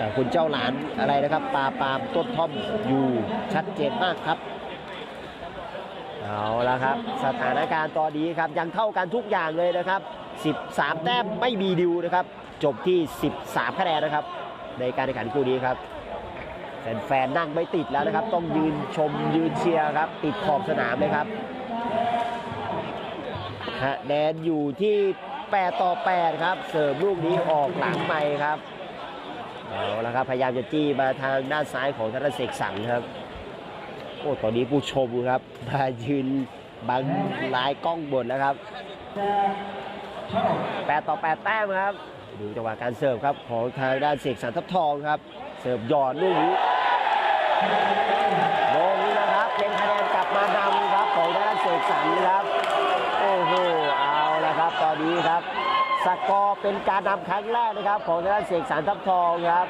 แต่คุณเจ้าหลานอะไรนะครับปลาปามต้นท่อมอยู่ชัดเจนมากครับเอาละครับ สถานการณ์ตอนนี้ครับยังเท่ากันทุกอย่างเลยนะครับ 13 แต้มไม่มีดิวนะครับ จบที่ 13 คะแนนนะครับ ในการแข่งขันคู่นี้ครับแฟนๆนั่งไม่ติดแล้วนะครับ ต้องยืนชมยืนเชียร์ครับ ติดขอบสนามเลยครับคะแนนอยู่ที่ 8 ต่อ 8 ครับ เสร์ฟลูกนี้ออกหลังไปครับ เอาละครับพยายามจะจี้มาทางด้านซ้ายของธนเสกสรรครับโอ้ตอนนี้ผู้ชมครับมายืนบังลายกล้องบนนะครับแปดต่อแปดแต้มครับ ดูจังหวะการเสิร์ฟครับของทางด้านเสกสรรทับทองครับ เสิร์ฟหยอดลูกนี้ลงนี้นะครับ เป็นคะแนนกลับมานำครับของทางด้านเสกสรรครับ โอ้โห เอาละครับ ตอนนี้ครับ สกอร์เป็นการนำครั้งแรกนะครับ ของทางด้านเสกสรรทับทองครับ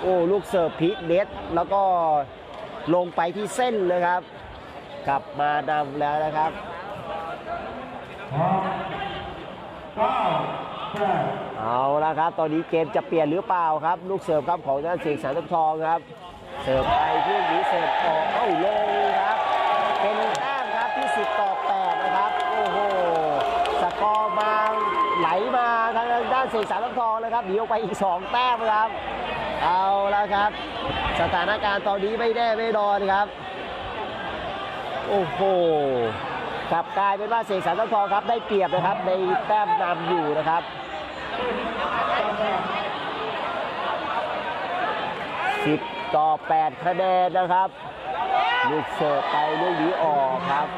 โอ้ลูกเสิร์ฟพลิกเน็ตแล้วก็ลงไปที่เส้นเลยครับ กลับมานำแล้วนะครับเอาละครับ ตอนนี้เกมจะเปลี่ยนหรือเปล่าครับ ลูกเสิร์ฟครับของด้านเสียงสารทับทองครับ เสิร์ฟไปที่นี้เสิร์ฟออกเอ้าลงครับ เป็นแต้มครับที่ 10 ต่อ 8 นะครับ โอ้โห สกอร์มาไหล มาทางด้านเสียสารทับทองเลยครับหนีออกไปอีก 2 แต้มครับ เอาละครับ สถานการณ์ตอนนี้ไม่แน่ไม่นอนครับ โอ้โหกลับกลายเป็นว่าเสกสรรทัพทองครับได้เปรียบนะครับในแต้มนำอยู่นะครับ10ต่อ8คะแนนนะครับลูกเสิร์ฟไปลูกนี้ออกครับ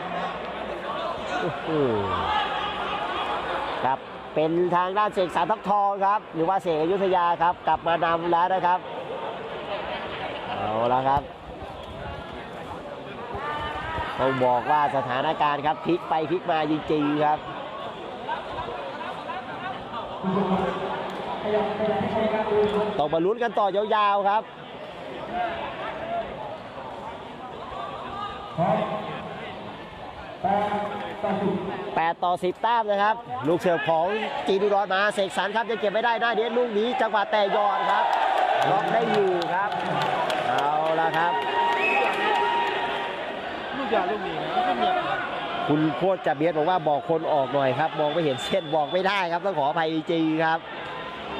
ครับ เป็นทางด้านเสกสรรทัพทองครับ หรือว่าเสกอยุธยาครับ กลับมานำแล้วนะครับเอาละครับต้องบอกว่าสถานการณ์ครับพลิกไปพลิกมาจริงๆครับต้องมาลุ้นกันต่อยาวๆครับ 8 ต่อ 10 แต้มนะครับ ลูกเสิร์ฟของจีนอุดรมาเสกสรรครับจะเก็บไม่ได้หน้าเด็ดลูกนี้จังหวะแต่ยอดครับล็อกได้อยู่ครับ เอาละครับ ลูกยาลูกนี้นะไม่เมียคุณโคตรจะเบียดบอกว่าบอกคนออกหน่อยครับ มองไม่เห็นเส้นบอกไม่ได้ครับ ต้องขออภัยจริงๆครับ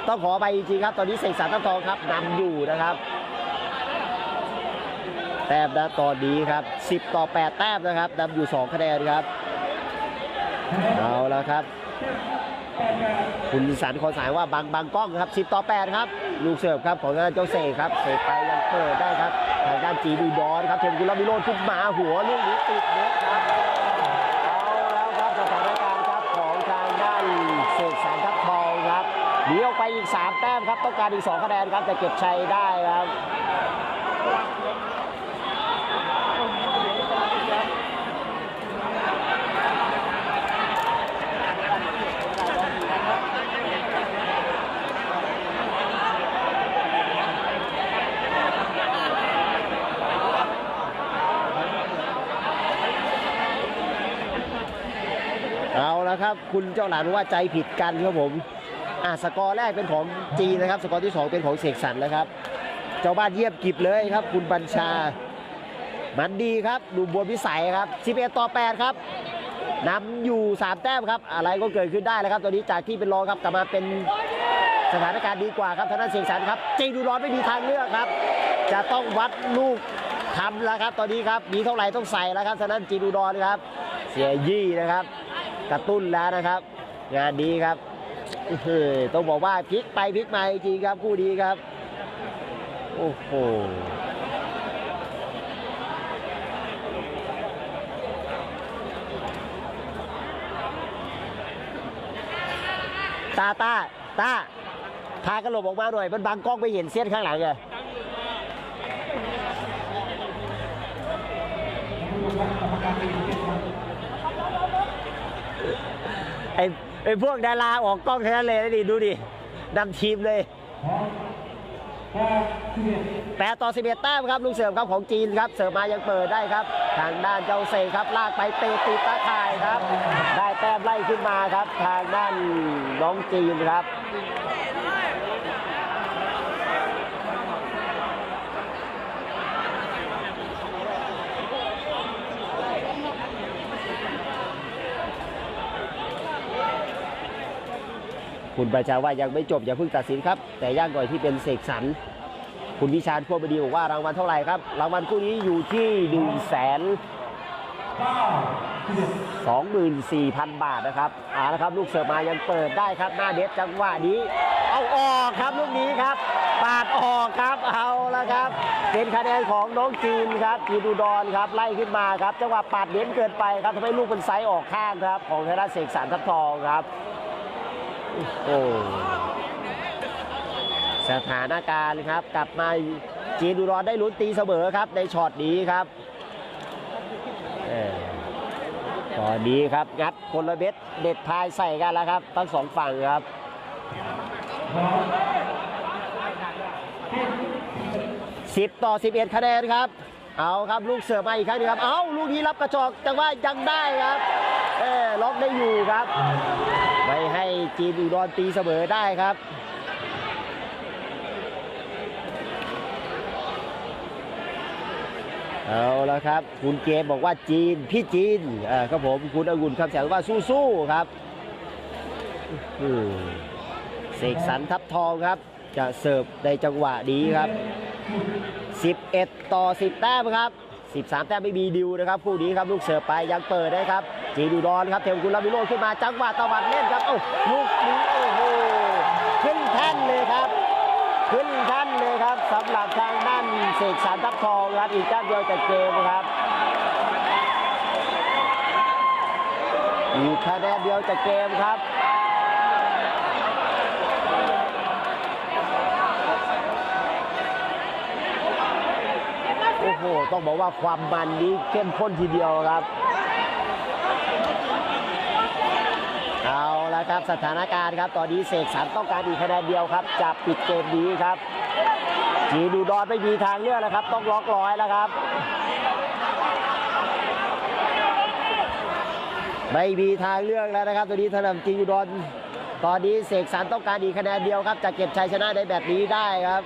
ต้องขออภัยจริงๆครับ ตอนนี้เสกสรรทัพทองครับนำอยู่นะครับ แต้มนะตอนนี้ครับ 10 ต่อ 8 แต้มนะครับนำอยู่ 2 คะแนนครับ เอาแล้วครับ คุณสันขอสายว่าบางบางกล้องครับ 10 ต่อ 8 ครับ ลูกเสิร์ฟครับของทางด้านเจ้าเสกครับ เสกไปยังเปิดได้ครับ ทางด้านจีดูดอนครับ เทมกุลวิโรจน์ขึ้นมาหัวลูกนี้ติดเน็ตครับ เอาแล้วครับสถานการณ์ครับของทางด้านเสกสรรทัพทองครับหนีออกไปอีก 3 แต้มครับ ต้องการอีก 2 คะแนนครับแต่เก็บชัยได้ครับ เอาละ คุณเจ้าหลานว่าใจผิดกันครับผมอะสกอร์แรกเป็นของจีนนะครับ สกอร์ที่ 2 เป็นของเสกสรรแล้วครับ เจ้าบ้านเยียบกิบเลยครับ คุณบัญชา มันดีครับ ดูบัวพิสัยครับ11ต่อ 8 ครับนำอยู่ 3 แต้มครับ อะไรก็เกิดขึ้นได้แล้วครับตอนนี้จากที่เป็นรองครับกลับมาเป็นสถานการณ์ดีกว่าครับทางด้านเสกสรรครับจีดูร้อนไม่มีทางเลือกครับ จะต้องวัดลูกทำแล้วครับ ตอนนี้ครับมีเท่าไหร่ต้องใส่แล้วครับทางด้านจีดูดอนครับ เสียยี่นะครับ กระตุ้นแล้วนะครับ งานนี้ครับต้องบอกว่าพลิกไปพลิกมาจริงครับคู่นี้ครับ โอ้โหตาตาตาพากระหลบออกมาหน่อย มันบังกล้องไม่เห็นเส้นข้างหลังไง ไอ้ไอ้พวกดาราออกกล้องแค่นั้นเลยนะดิดูดินำทีมเลยแปดต่อ 11 แต้มครับ ลูกเสิร์ฟครับของจีนครับ เสิร์ฟมายังเปิดได้ครับ ทางด้านเจ้าเซครับ ลากไปเตะติดตาข่ายครับ ได้แต้มไล่ขึ้นมาครับ ทางด้านน้องจีนครับ คุณประชาว่ายังไม่จบอย่าเพิ่งตัดสินครับ แต่ย่างก่อนที่เป็นเสกสรรคุณวิชาญพวกบดีบอกว่ารางวัลเท่าไหร่ครับ รางวัลคู่นี้อยู่ที่1นึ่งแสนสองหมื่นสี่พันบาทนะครับเอาละครับ ลูกเสิร์ฟมายังเปิดได้ครับ หน้าเด็ดจังหวะนี้ เอาออกครับลูกนี้ครับปาดออกครับเอาละครับ เป็นคะแนนของน้องจีนครับจีนอุดรครับไล่ขึ้นมาครับจังหวะปาดเน้นเกินไปครับทำให้ลูกเป็นไซส์ออกข้างครับ ของธนเสกสรรทับทองครับ โอ้สถานการณ์ครับ กลับมาจีนอุดรได้ลุ้นตีเสมอครับ ในช็อตนี้ครับตอนนี้ครับงัดคนละเบ็ดเด็ดพายใส่กันแล้วครับ ทั้งสองฝั่งครับ10ต่อ11คะแนนครับ เอาครับลูกเสิร์ฟมาอีกครั้งนึงครับ เอาลูกนี้รับกระจอกจังว่ายังได้ครับ เออล็อกได้อยู่ครับ จีนอุดรตีเสมอได้ครับเอาแล้วครับ คุณเกมบอกว่าจีนพี่จีนอ่าครับผมคุณองุ่นคำแสงว่าสู้ๆครับเสกสรรทับทองครับ จะเสิร์ฟในจังหวะนี้ครับ 11 ต่อ 10 แต้มครับ 13 แต้มไม่มีดิวนะครับคู่นี้ครับลูกเสิร์ฟไปยังเปิดได้ครับจีดูดอนครับเทวกุลลาวิโรจน์ขึ้นมาจังหวะตะวันเล่นครับโอ้ลูกนี้โอ้โหขึ้นแท่นเลยครับ ขึ้นแท่นเลยครับสำหรับทางด้านเสกสรรทับทองครับอีกแต้มเดียวจากเกมครับอีกคะแนนเดียวจากเกมครับ โหต้องบอกว่าความมันนี้เข้มข้นทีเดียวครับ เอาละครับสถานการณ์ครับ ตอนนี้เสกสรรต้องการอีกคะแนนเดียวครับจะปิดเกมนี้ครับจีดูดอนไม่มีทางเลือกแล้วครับ ต้องล็อกร้อยแล้วครับไม่มีทางเลือกแล้วนะครับตอนนี้ทางด้านจีดูดอนตอนนี้เสกสรรต้องการอีกคะแนนเดียวครับจะเก็บชัยชนะในแบบนี้ได้ครับ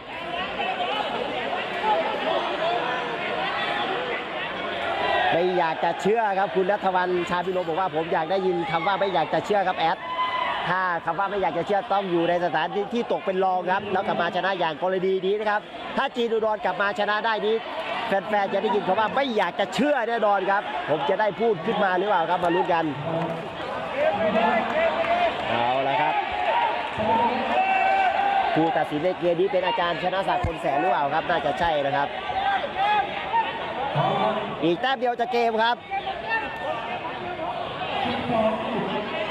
ไม่อยากจะเชื่อครับคุณนัทวันชาพิโรบอกว่าผมอยากได้ยินคำว่าไม่อยากจะเชื่อครับแอดถ้าคำว่าไม่อยากจะเชื่อต้องอยู่ในสถานที่ที่ตกเป็นรองครับแล้วกลับมาชนะอย่างกรณีนี้นะครับถ้าจีนอุดรกลับมาชนะได้นี้แฟนๆจะได้ยินคำว่าไม่อยากจะเชื่อแน่นอนครับ ผมจะได้พูดขึ้นมาหรือเปล่าครับมาลุ้นกันเอาละครับผู้ตัดสินในเกมนี้เป็นอาจารย์ชนะศักดิ์คนแสนหรือเปล่าครับ น่าจะใช่นะครับ อีกแต้มเดียวจะเกมครับ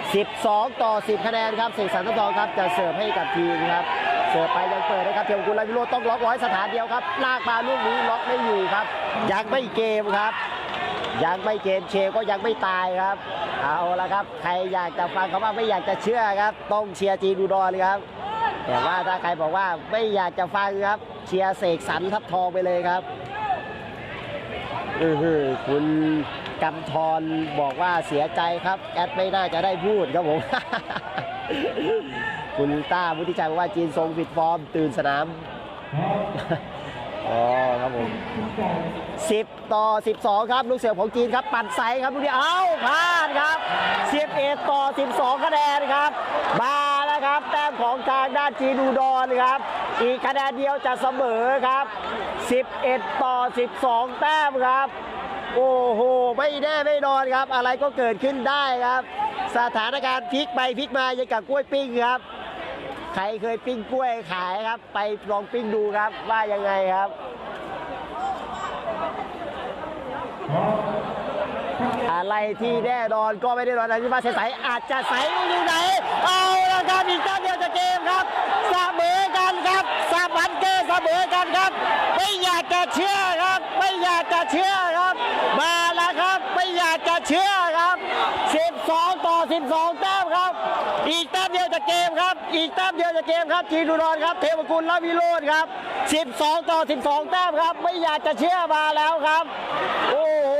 12 ต่อ 10 คะแนนครับเสกสรรทัพทองครับจะเสิร์ฟให้กับทีมครับ เสิร์ฟไปยังเปิดนะครับเทียมกุลาวิโรต้องล็อกร้สถานเดียวครับ ลากมาลูกนี้ล็อกไม่อยู่ครับ ยังไม่เกมครับ ยังไม่เกมเชก็ยังไม่ตายครับ เอาละครับ ใครอยากจะฟังคำว่าไม่อยากจะเชื่อครับ ต้องเชียร์จีนอุดรเลยครับ แต่ว่าถ้าใครบอกว่าไม่อยากจะฟังครับ เชียร์เสกสรรทัพทองไปเลยครับ อือหือคุณกำธรบอกว่าเสียใจครับ แอดไม่น่าจะได้พูดครับผม คุณต้าวุฒิชัยบอกว่าจีนทรงผิดฟอร์ม ตื่นสนาม อ๋อครับผม10 ต่อ 12 ครับ ลูกเสือของจีนครับ ปัดใสครับลูกนี้เอ้าพลาดครับ11ต่อ 12 คะแนนครับ มาแล้วครับ แต้มของทางด้านจีนอุดรครับ อีกคะแนนเดียวจะเสมอครับ 11 ต่อ 12 แต้มครับ โอ้โห ไม่แน่ไม่นอนครับ อะไรก็เกิดขึ้นได้ครับ สถานการณ์พลิกไปพลิกมาอย่างกับกล้วยปิ้งครับ ใครเคยปิ้งกล้วยขายครับ ไปลองปิ้งดูครับว่ายังไงครับ อะ ไรที่แน่นอนก็ไม่ได้นอนอะที่มาใสๆอาจจะใสอยู่ไหน เอาละครับอีกแต้มเดียวจะเกมครับเสมอกันครับสาบันเกอร์เสมอกันครับ ไม่อยากจะเชื่อครับ ไม่อยากจะเชื่อครับ มาแล้วครับ ไม่อยากจะเชื่อครับ 12 ต่อ 12 แต้มครับ อีกแต้มเดียวจะเกมครับ อีกแต้มเดียวจะเกมครับจีนุรอนครับเทวกุลและวิโรจน์ครับ 12 ต่อ 12 แต้มครับ ไม่อยากจะเชื่อมาแล้วครับ โอ้โห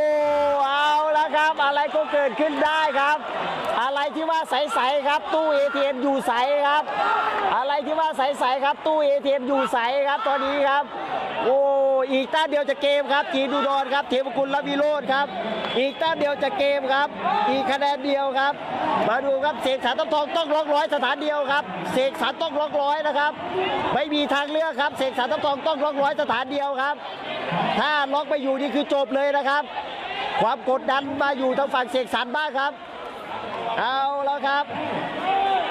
เอาละครับ อะไรก็เกิดขึ้นได้ครับ อะไรที่ว่าใสๆครับ ตู้ ATM อยู่ใสครับ อะไรที่ว่าใสๆครับ ตู้ ATM อยู่ใสครับตอนนี้ครับ โอ้อีกแต้มเดียวจะเกมครับจีดูดอนครับเทพกุลและวิโรธครับ อีกแต้มเดียวจะเกมครับ อีกคะแนนเดียวครับ มาดูครับเสกสรรต้องทองต้องล็อกร้อยสถานเดียวครับเสกสรรต้องล็อกร้อยนะครับ ไม่มีทางเลือกครับเสกสรรต้องทองต้องล็อกร้อยสถานเดียวครับ ถ้าล็อกไปอยู่นี่คือจบเลยนะครับ ความกดดันมาอยู่ทางฝั่งเสกสรรบ้างครับ เอาแล้วครับ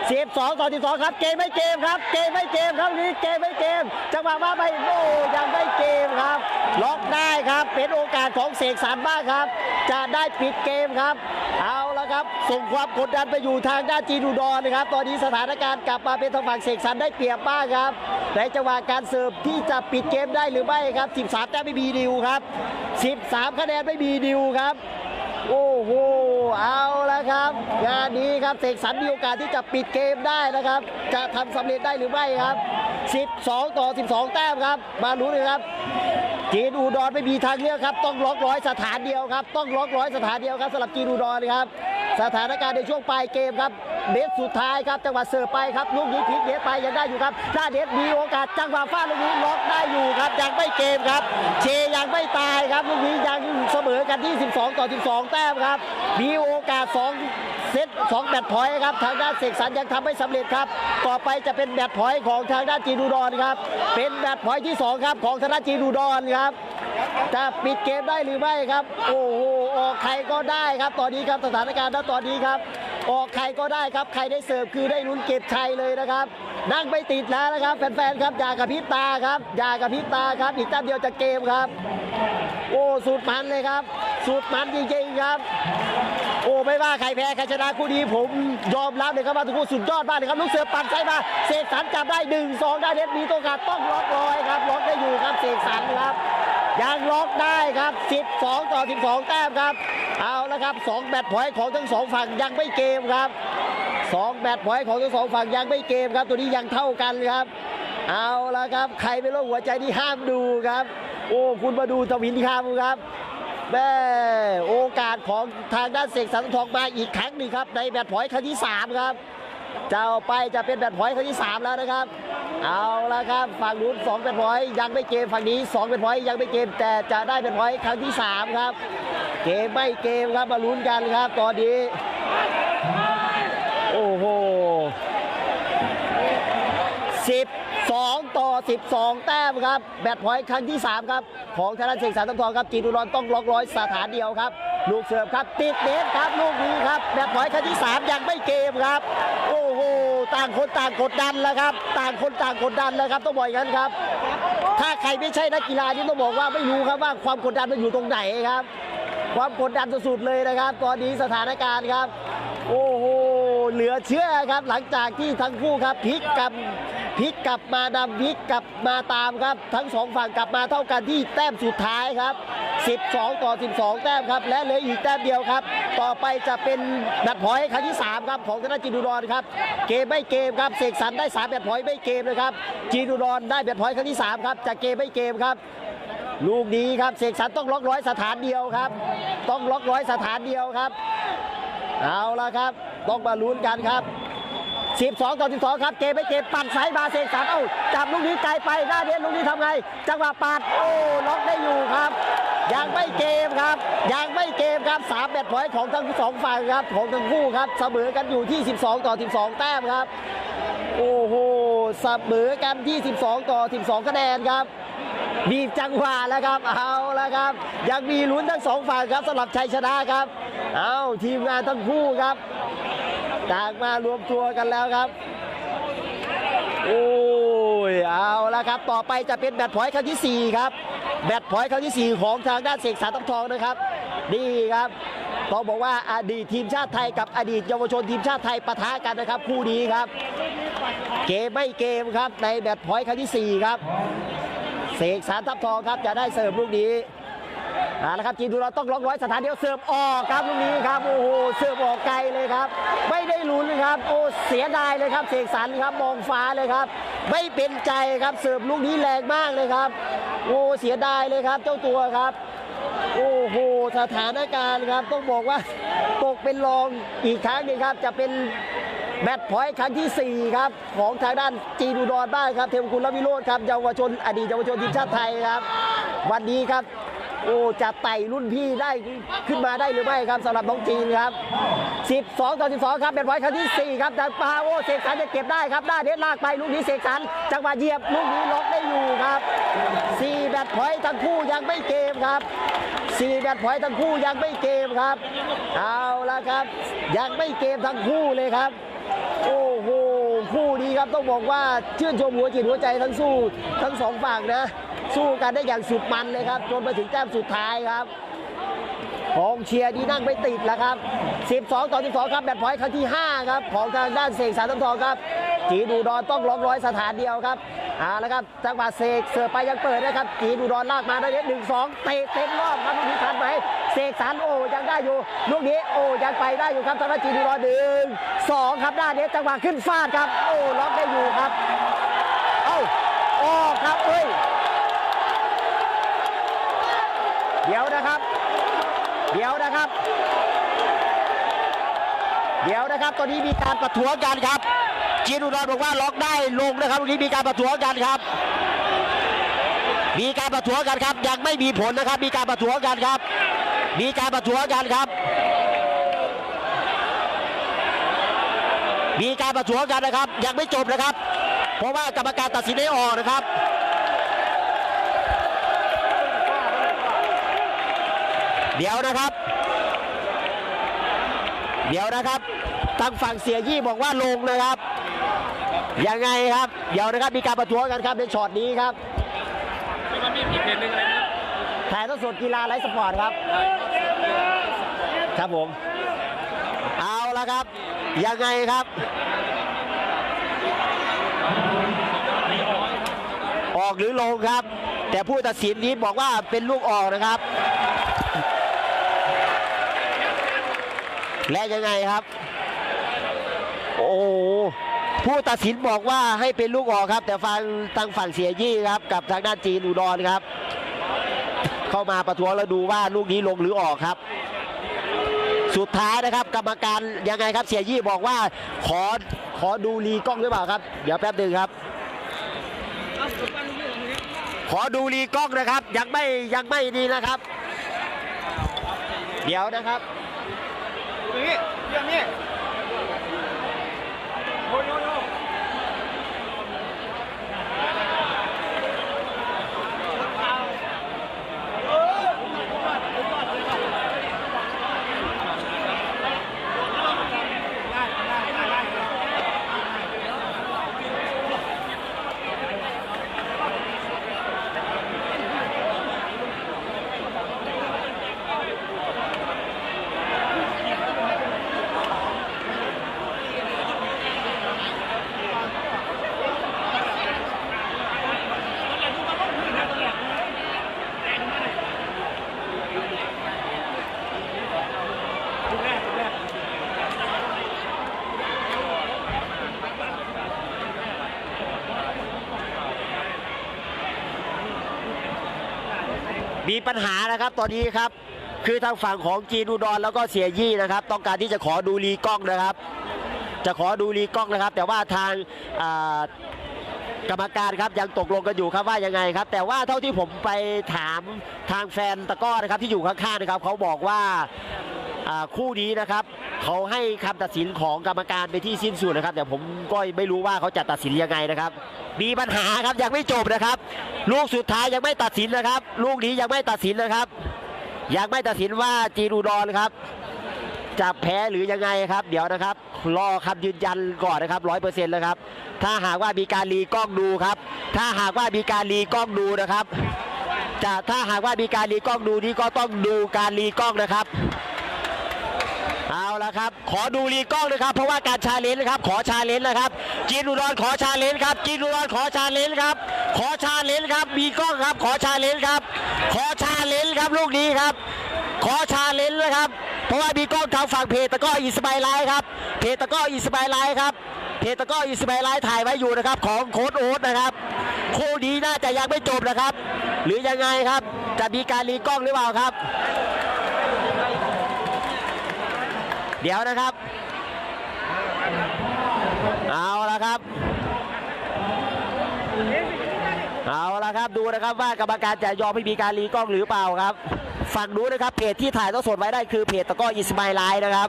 12ต่อ12ครับ เกมไม่เกมครับ เกมไม่เกมครับนี้เกมไม่เกม จังหวะว่าไม่โอ้ยังไม่เกมครับ ล็อกได้ครับ เป็นโอกาสของเสกสรรบ้างครับ จะได้ปิดเกมครับ เอาละครับ ส่งความกดดันไปอยู่ทางด้านจีนอุดรนะครับ ตอนนี้สถานการณ์กลับมาเป็นทางฝั่งเสกสรรได้เปรียบบ้างครับ ในจังหวะการเสิร์ฟที่จะปิดเกมได้หรือไม่ครับ 13แต้มไม่มีดิวครับ 13 คะแนนไม่มีดิวครับ โอ้โหเอาแล้วครับ งานนี้ครับเสกสรรมีโอกาสที่จะปิดเกมได้นะครับ จะทำสำเร็จได้หรือไม่ครับ 12 ต่อ 12 แต้มครับ มาลุ้นเลยครับจีนอุดรไม่มีทางเลือกครับ ต้องล็อกร้อยสถานเดียวครับ ต้องล็อกร้อยสถานเดียวครับสำหรับจีนอุดรครับ สถานการณ์ในช่วงปลายเกมครับเดชสุดท้ายครับจังหวะเสิร์ฟไปครับลูกนี้พลิกเดชไปยังได้อยู่ครับถ้าเดชมีโอกาสจังหวะฟาดลูกนี้ล็อกได้อยู่ครับยังไม่เกมครับ เชยังไม่ตายครับลูกนี้ยังเสมอกันที่ 12 ต่อ 12 แต้มครับมีโอกาส 2เซต2แบตพอยต์ครับทางด้านเสกสรรยังทำไม่สำเร็จครับ ต่อไปจะเป็นแบตพอยต์ของทางด้านจีนูดอนครับ เป็นแบตพอยต์ที่ 2 ครับของทางด้านจีนูดอนครับ จะปิดเกมได้หรือไม่ครับ โอ้โหออกใครก็ได้ครับ ตอนนี้ครับสถานการณ์ณตอนนี้ครับ ออกใครก็ได้ครับ ใครได้เสิร์ฟคือได้ลุ้นเก็บชัยเลยนะครับ นั่งไม่ติดแล้วนะครับ แฟนๆครับอย่ากระพริบตาครับอย่ากระพริบตาครับอีกแต้มเดียวจะเกมครับ โอ้สุดมันเลยครับ สุดมันจริงๆครับโอ้ไม่ว่าใครแพ้ใครชนะคู่นี้ผมยอมรับเลยครับว่าทุกคนสุดยอดมากเลยครับลูกเสือปั่นใช้มาเสกสรรจับได้หนึ่งสองได้เด็ดมีตัวการต้องล็อกลอยครับล็อกได้อยู่ครับเสกสรรครับ ยังล็อกได้ครับ 12 ต่อ 12 แต้มครับ เอาละครับ2แบตพอยต์ของทั้งสองฝั่งยังไม่เกมครับ2แบตพอยต์ของทั้งสองฝั่งยังไม่เกมครับ ตัวนี้ยังเท่ากันครับ เอาละครับใครเป็นโรคหัวใจที่ห้ามดูครับ โอ้คุณมาดูทวินคำครับแม่โอกาสของทางด้านเสกสรรทองมาอีกครั้งหนึ่งครับ ในแบตพอยต์ครั้งที่ 3 ครับ เอาไปจะเป็นแบตพอยต์ครั้งที่ 3 แล้วนะครับ เอาละครับฝั่งนู้น2แบตพอยต์ยังไม่เกมฝั่งนี้2แบตพอยต์ยังไม่เกมแต่จะได้แบตพอยต์ครั้งที่ 3 ครับ เกมไม่เกมครับมาลุ้นกันครับตอนนี้โอ้โห12 ต่อ 12 แต้มครับ แบตพอยต์ครั้งที่ 3 ครับ ของธนาเสกสรรต้องทองครับจีนุรอนต้องล็อกร้อยสถานเดียวครับ ลูกเสิร์ฟครับ ติดเน็ตครับ ลูกนี้ครับ แบตพอยต์ครั้งที่ 3 ยังไม่เกมครับ ต่างคนต่างกดดันแล้วครับ ต่างคนต่างกดดันแล้วครับ ต้องบอกอย่างนั้นครับ ถ้าใครไม่ใช่นักกีฬานี่ต้องบอกว่าไม่รู้ครับว่าความกดดันมันอยู่ตรงไหนครับ ความกดดันสุดๆเลยนะครับ ตอนนี้สถานการณ์ครับ โอ้โหเหลือเชื่อครับ หลังจากที่ทั้งคู่ครับพลิกกลับ พลิกกลับมานำพลิกกลับมาตามครับ ทั้งสองฝั่งกลับมาเท่ากันที่แต้มสุดท้ายครับ 12 ต่อ 12 แต้มครับ และเหลืออีกแต้มเดียวครับ ต่อไปจะเป็นแบตพอยต์ครั้งที่ 3 ครับของธนาจินดูรอนครับ เกมไม่เกมครับเสกสรรได้3แบตพอยต์ไม่เกมนะครับจีนูรอนได้แบตพอยต์ครั้งที่ 3 ครับจะเกมไม่เกมครับลูกนี้ครับเสกสรรต้องล็อกร้อยสถานเดียวครับ ต้องล็อกร้อยสถานเดียวครับ เอาละครับ ต้องมาลุ้นกันครับ 12 ต่อ 12 ครับ เกมไม่เกมปั่นสายมาเสกสรรเอ้าจับลูกนี้ไกลไปหน้าเดียนลูกนี้ทำไง จังหวะปาดโอ้ ล็อกได้อยู่ครับยังไม่เกมครับยังไม่เกมครับสามแบตพอยต์ของทั้งสองฝั่งครับของทั้งคู่ครับเสมอกันอยู่ที่ 12 ต่อ 12 แต้มครับ โอ้โหเสมอกันที่ 12 ต่อ 12 คะแนนครับบีบจังหวะแล้วครับ เอาแล้วครับ ยังมีลุ้นทั้งสองฝั่งครับสำหรับชัยชนะครับ เอาทีมงานทั้งคู่ครับ ต่างมารวมตัวกันแล้วครับ โอ้ยเอาแล้วครับ ต่อไปจะเป็นแบตพอยต์ครั้งที่ 4 ครับ แบตพอยต์ครั้งทีสี่ 4 ของทางด้านเสกสรรตั้งทองนะครับนี่ครับต้องบอกว่าอดีตทีมชาติไทยกับอดีตเยาวชนทีมชาติไทยปะทะกันนะครับ คู่นี้ครับ เกมไม่เกมครับในแบตพอยต์ครั้งทีสี่4 ครับเสกสารทับทองครับจะได้เสิร์ฟลูกนี้ เอาละครับจีนดูเราต้องล็อกร้อยสถานเดียวเสิร์ฟออกครับลูกนี้ครับโอ้โหเสิร์ฟออกไกลเลยครับ ไม่ได้ลุ้นเลยครับโอ้เสียดายเลยครับเสกสรรครับมองฟ้าเลยครับ ไม่เป็นใจครับเสิร์ฟลูกนี้แรงมากเลยครับ โอ้เสียดายเลยครับเจ้าตัวครับ โอ้โหสถานการณ์ครับต้องบอกว่าตกเป็นรองอีกครั้งหนึงครับจะเป็นแมตช์พอยต์ครั้งทีสี่4 ครับ ของทางด้านจีนอุดรบ้างครับเทวกุณลวิโรธครับเยาวชนอดีตเยาวชนทีมชาติไทยครับ วันนี้ครับ โอ้จะไต่รุ่นพี่ได้ขึ้นมาได้หรือไม่ครับสำหรับน้องจีนครับ 12 ต่อ 12 ครับเป็นไว้ครั้งที่ 4 ครับจากปาโอเสกสรรจะเก็บได้ครับหน้าเด็ดลากไปลูกนี้เสกสรรจังหวะเหยียบลูกนี้ล็อกได้อยู่ครับ4แบตพอยต์ทั้งคู่ยังไม่เกมครับ4แบตพอยต์ทั้งคู่ยังไม่เกมครับ เอาละครับ ยังไม่เกมทั้งคู่เลยครับ โอ้โหคู่นี้ครับต้องบอกว่าชื่นชมหัวจิตหัวใจทั้งสู้ทั้งสองฝั่งนะ สู้กันได้อย่างสุดมันเลยครับจนมาถึงแต้มสุดท้ายครับกองเชียร์ดีนั่งไม่ติดแล้วครับ 12 ต่อ 12 ครับแบตพอยต์ครั้งที่ 5 ครับ ของทางด้านเสกสรรต้นทองครับ จีดูดอนต้องล็อกร้อยสถานเดียวครับเอาละครับจังหวะเสกเสือไปยังเปิดนะครับ จีดูดอนลากมาได้หนึ่งสองเตะเต็มรอบครับลูกนี้ทันไหมเสกสรรโอ้ยังได้อยู่ลูกนี้โอ้ยังไปได้อยู่ครับทางด้านจีดูดอนหนึ่งสองครับด้านนี้จังหวะขึ้นฟาดครับ โอ้ล็อกได้อยู่ครับ เอ้าออกครับเฮ้ย เดี๋ยวนะครับ เดี๋ยวนะครับ เดี๋ยวนะครับ ตอนนี้มีการประท้วงกันครับจีนอุดรบอกว่าล็อกได้ลงนะครับตรงนี้มีการประท้วงกันครับ มีการประท้วงกันครับ ยังไม่มีผลนะครับ มีการประท้วงกันครับ มีการประท้วงกันครับ มีการประท้วงกันนะครับ ยังไม่จบนะครับ เพราะว่ากรรมการตัดสินได้ออกนะครับ เดี๋ยวนะครับ เดี๋ยวนะครับทางฝั่งเสียยี่บอกว่าลงนะครับ ยังไงครับ เดี๋ยวนะครับมีการประท้วงกันครับในช็อตนี้ครับมันมีอีกเพจหนึ่งอะไรนะถ่ายทอดสดกีฬาไลฟ์สปอร์ตครับ ครับผม เอาละครับ ยังไงครับ ออกหรือลงครับ แต่ผู้ตัดสินนี้บอกว่าเป็นลูกออกนะครับ และยังไงครับ โอ้ผู้ตัดสินบอกว่าให้เป็นลูกออกครับ แต่ฟังทางฝั่งเสียยี่ครับ กับทางด้านจีนอุดรครับ เข้ามาประท้วงแล้วดูว่าลูกนี้ลงหรือออกครับ สุดท้ายนะครับ กรรมการยังไงครับเสียยี่บอกว่า ขอขอดูรีกล้องหรือเปล่าครับ เดี๋ยวแป๊บหนึ่งครับขอดูรีกล้องนะครับ ยังไม่ยังไม่ดีนะครับ เดี๋ยวนะครับ อย่างนี้อย่างนี้โยโยโย ปัญหานะครับตอนนี้ครับ คือทางฝั่งของจีนอุดรแล้วก็เสียยี่นะครับ ต้องการที่จะขอดูรีกล้องนะครับ จะขอดูรีกล้องนะครับ แต่ว่าทางกรรมการครับยังตกลงกันอยู่ครับว่ายังไงครับ แต่ว่าเท่าที่ผมไปถามทางแฟนตะก้อนะครับที่อยู่ข้างๆนะครับเขาบอกว่า คู่นี้นะครับเขาให้คำตัดสินของกรรมการไปที่สิ้นสุดนะครับ แต่ผมก็ไม่รู้ว่าเขาจะตัดสินยังไงนะครับ มีปัญหาครับยังไม่จบนะครับ ลูกสุดท้ายยังไม่ตัดสินนะครับ ลูกนี้ยังไม่ตัดสินนะครับ ยังไม่ตัดสินว่าจีนอุดรครับจะแพ้หรือยังไงครับ เดี๋ยวนะครับ รอคำยืนยันก่อนนะครับร้อยเปอร์เซ็นต์แล้วครับ ถ้าหากว่ามีการรีกล้องดูครับ ถ้าหากว่ามีการรีกล้องดูนะครับจะถ้าหากว่ามีการรีกล้องดูนี่ก็ต้องดูการรีกล้องนะครับ เอาละครับ ขอดูรีกล้องนะครับ เพราะว่าการชาเลนจ์นะครับ ขอชาเลนจ์นะครับจีนอุดรขอชาเลนจ์ครับจีนอุดรขอชาเลนจ์ครับ ขอชาเลนจ์ครับ มีกล้องครับ ขอชาเลนจ์ครับ ขอชาเลนจ์ครับลูกนี้ครับ ขอชาเลนจ์นะครับ เพราะว่ามีกล้องทางฝั่งเพจตะก้ออิสบายไลท์ครับ เพจตะก้ออิสบายไลท์ครับ เพจตะก้ออิสบายไลท์ถ่ายไว้อยู่นะครับ ของโค้ดโอ๊ตนะครับ คู่นี้น่าจะยังไม่จบนะครับ หรือยังไงครับ จะมีการรีกล้องหรือเปล่าครับ เดี๋ยวนะครับ เอาละครับ เอาละครับดูนะครับว่ากรรมการจะยอมให้มีการรีกล้องหรือเปล่าครับ ฝั่งนู้นนะครับเพจที่ถ่ายทอดสดไว้ได้คือเพจตะก้ออิสมาลไลน์นะครับ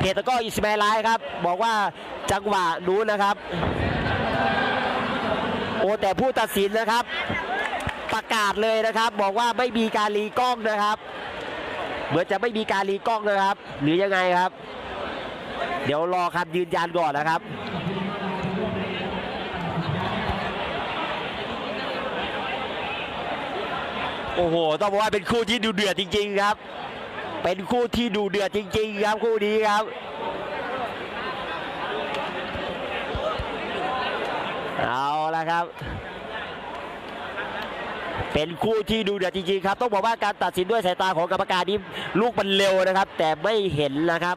เพจตะก้ออิสมาลไลน์ครับ บอกว่าจังหวะนู้นนะครับ โอ้แต่ผู้ตัดสินนะครับ ประกาศเลยนะครับ บอกว่าไม่มีการรีกล้องนะครับ เหมือนจะไม่มีการรีกล้องนะครับ หรือยังไงครับ เดี๋ยวรอคำยืนยันก่อนนะครับโอ้โห ต้องบอกว่าเป็นคู่ที่ดูเดือดจริง ๆ ครับ เป็นคู่ที่ดูเดือดจริง ๆ ครับคู่นี้ครับเอาละครับ เป็นคู่ที่ดูเดือดจริงๆครับ ต้องบอกว่าการตัดสินด้วยสายตาของกรรมการนี้ลูกมันเร็วนะครับ แต่ไม่เห็นนะครับ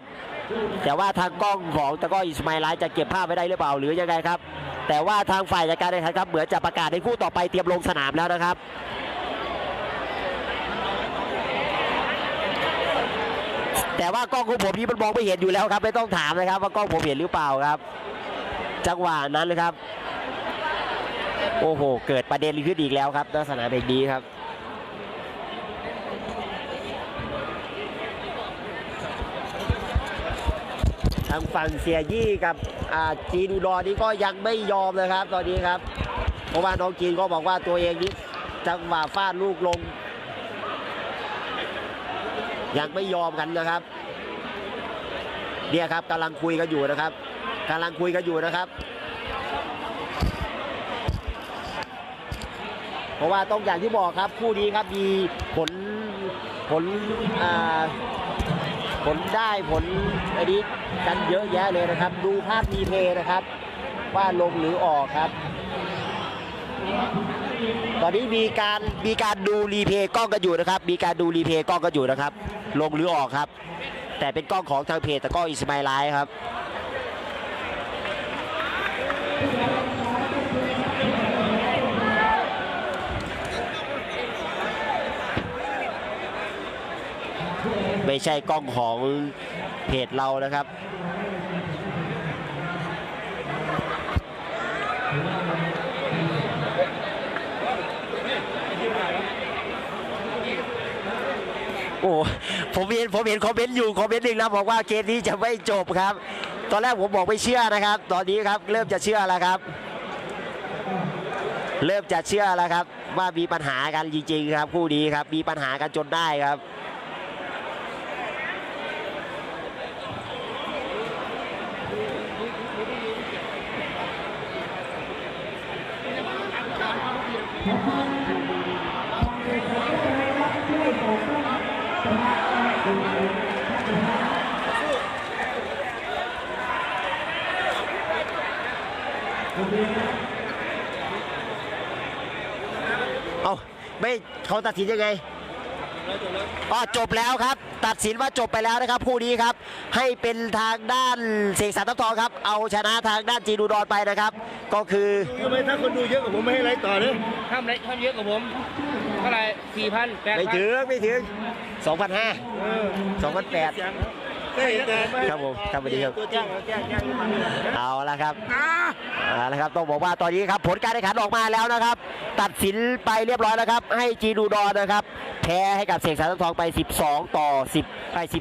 แต่ว่าทางกล้องของตะก้ออิสมาลไลจะเก็บภาพไว้ได้หรือเปล่าหรือยังไงครับ แต่ว่าทางฝ่ายจัดการแข่งขันครับเหมือนจะประกาศในคู่ต่อไปเตรียมลงสนามแล้วนะครับแต่ว่ากล้องของผมนี่มันมองไม่เห็นอยู่แล้วครับ ไม่ต้องถามนะครับ ว่ากล้องผมเห็นหรือเปล่าครับ จังหวะนั้นเลยครับ โอ้โห เกิดประเด็นขึ้นอีกแล้วครับลักษณะแบบนี้ครับ ทางฝั่งเสียยี่กับจีนอุดรนี่ก็ยังไม่ยอมนะครับ ตอนนี้ครับ เพราะว่าน้องจีนก็บอกว่าตัวเองนี่จังหวะฟาดลูกลง ยังไม่ยอมกันนะครับ เนี่ยครับกำลังคุยกันอยู่นะครับกำลังคุยกันอยู่นะครับ เพ ราะว่าต้องอย่างที่บอกครับคู่นี้ครับมีผลผลผลได้ผลอันนี้กันเยอะแยะเลยนะครับ ดูภาพรีเพย์นะครับ ว่าลงหรือออกครับ ตอนนี้มีการมีการดูรีเพย์กล้องกันอยู่นะครับ มีการดูรีเพย์กล้องกันอยู่นะครับ ลงหรือออกครับ แต่เป็นกล้องของทางเพจแต่ก็อิสมาอิลไลครับ ไม่ใช่กล้องของเพจเรานะครับโอ้ผมเห็นผมเห็นคอมเมนต์อยู่คอมเมนต์หนึ่งนะบอกว่าเกมนี้จะไม่จบครับ ตอนแรกผมบอกไม่เชื่อนะครับ ตอนนี้ครับเริ่มจะเชื่อแล้วครับ เริ่มจะเชื่อแล้วครับ ว่ามีปัญหากันจริงๆครับ คู่นี้ครับมีปัญหากันจนได้ครับ เอา ไม่เขาตัดสินยังไงอ๋อจบแล้วครับ ตัดสินว่าจบไปแล้วนะครับคู่นี้ครับ ให้เป็นทางด้านเสกสรรทัพทองครับ เอาชนะทางด้านจีนูดอนไปนะครับ ก็คือทำไมถ้าคนดูเยอะกว่าผมไม่ให้ไลฟ์ต่อเลยห้ามเล็กห้ามเยอะกว่าผมเท่าไหร่สี่พันแปดไม่พันถึงไม่ถึง2,500เออ2,800ใช่แต่ไม่ ครับผมครับสวัสดีครับตัวแจ้งแจ้งแจ้งขึ้นมาเอาละครับเอาละครับต้องบอกว่าตอนนี้ครับ ผลการแข่งขันออกมาแล้วนะครับ ตัดสินไปเรียบร้อยแล้วครับ ให้จีนูดอนนะครับ แพ้ให้กับเสกสรรทัพทองไป 12 ต่อ 10 ไป 13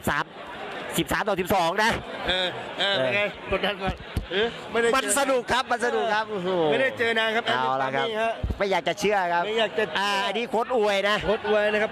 13 ต่อ 12 นะ เออ เออเป็นไงกดดันก่อนเออไม่ได้มันเจอสนุกครับ มันสนุกครับโอ้โหไม่ได้เจอนานครับ เอาละครับนี่ฮะไม่อยากจะเชื่อครับ ไม่อยากจะ อ่าอันนี้โค้ดอวยนะ โคตรอวยนะครับ